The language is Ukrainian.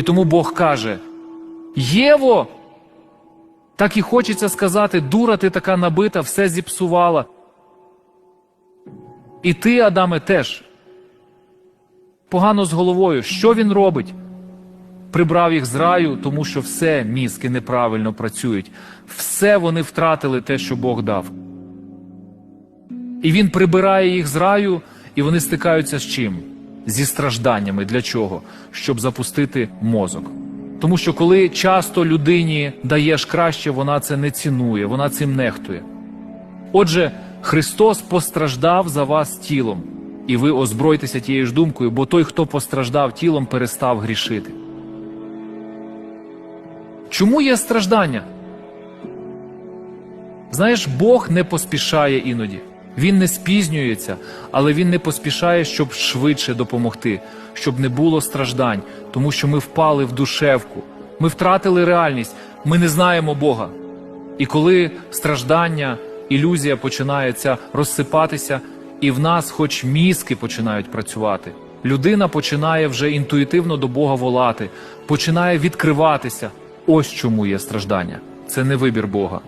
І тому Бог каже: Єво! Так і хочеться сказати, дура ти така набита, все зіпсувала. І ти, Адаме, теж. Погано з головою. Що він робить? Прибрав їх з раю, тому що все мізки неправильно працюють. Все вони втратили те, що Бог дав. І він прибирає їх з раю, і вони стикаються з чим? Зі стражданнями. Для чого? Щоб запустити мозок. Тому що коли часто людині даєш краще, вона це не цінує, вона цим нехтує. Отже, Христос постраждав за вас тілом, і ви озбройтеся тією ж думкою, бо той, хто постраждав тілом, перестав грішити. Чому є страждання? Знаєш, Бог не поспішає іноді. Він не спізнюється, але він не поспішає, щоб швидше допомогти, щоб не було страждань, тому що ми впали в душевку, ми втратили реальність, ми не знаємо Бога. І коли страждання, ілюзія починається розсипатися, і в нас, хоч мізки починають працювати, людина починає вже інтуїтивно до Бога волати, починає відкриватися. Ось чому є страждання. Це не вибір Бога.